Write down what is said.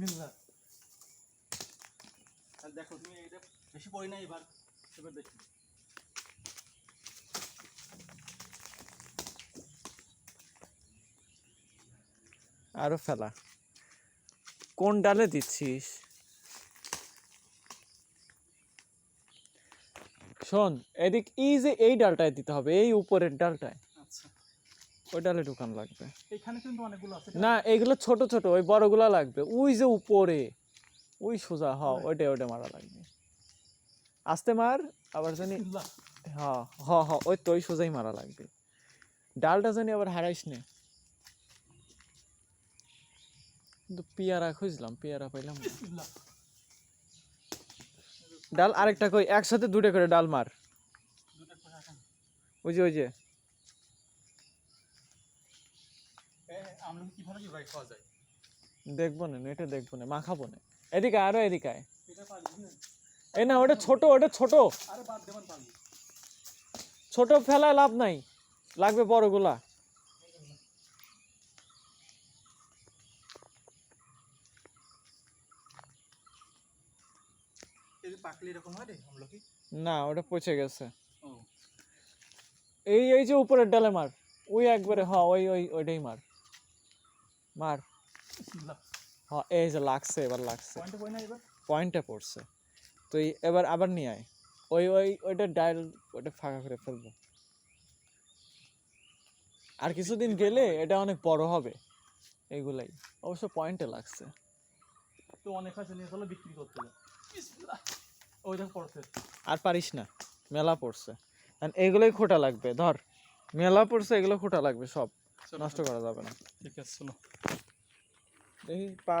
বিসমিল্লাহ। দেখো তুমি এটা বেশি পড়ি না এবার এবার দেখি। আরও ফেলা। কোন ডালে দিচ্ছিস? শোন এদিক এই যে এই ডালটায় দিতে হবে এই উপরের ডালটায়। ওই ডালে ঢুকান লাগবে। এখানে কিন্তু অনেকগুলো আছে। না এগুলো ছোট ছোট ওই বড়গুলা লাগবে। ওই যে উপরে ওই সোজা হ ওইটা ওইটা মারা লাগবে। আস্তে মার আবার জানি হ হ হ ওই তো ওই সোজাই মারা লাগবে। ডালটা জানি আবার হারাইস নে। কিন্তু পেয়ারা খুঁজলাম পেয়ারা পাইলাম ডাল আরেকটা কই একসাথে দুটো করে ডাল মার। ওই যে ওই যে। আমলকি কীভাবে কীভাবে খাওয়া যায়? দেখব না এটা দেখব না মাখাবো না। এদিকে আরও এদিকে আয়। এটা পারবি না? এই না ওটা ছোট ওটা ছোট। আরে বাদ দেবেন পারবি ছোট ফেলায় লাভ নাই। লাগবে বড়গুলা। হয় না ওটা পচে গেছে। এই এই যে উপরের ডালে মার ওই একবারে হ ওই ওই ওইটাই মার। মার। বিসমিল্লাহ হ এই যে লাগছে এবার লাগছে। পয়েন্টে পড়ছে। তো এবার আবার নিয়ে আয়। ওই ওই ওইটা ডায়াল ওটা ফাঁকা করে ফেলব। আর কিছুদিন গেলে এটা অনেক বড় হবে। এইগুলাই অবশ্য পয়েন্টে লাগছে। তো অনেক হয়েছে নিয়ে চলো বিক্রি করতে ওই দেখো পড়ছে। আর পারিস না। মেলা পড়ছে। এগুলোই খোটা লাগবে। ধর মেলা পড়ছে এগুলো খোটা লাগবে সব। নষ্ট করা যাবে না। ঠিক আছে চলো দেখি পা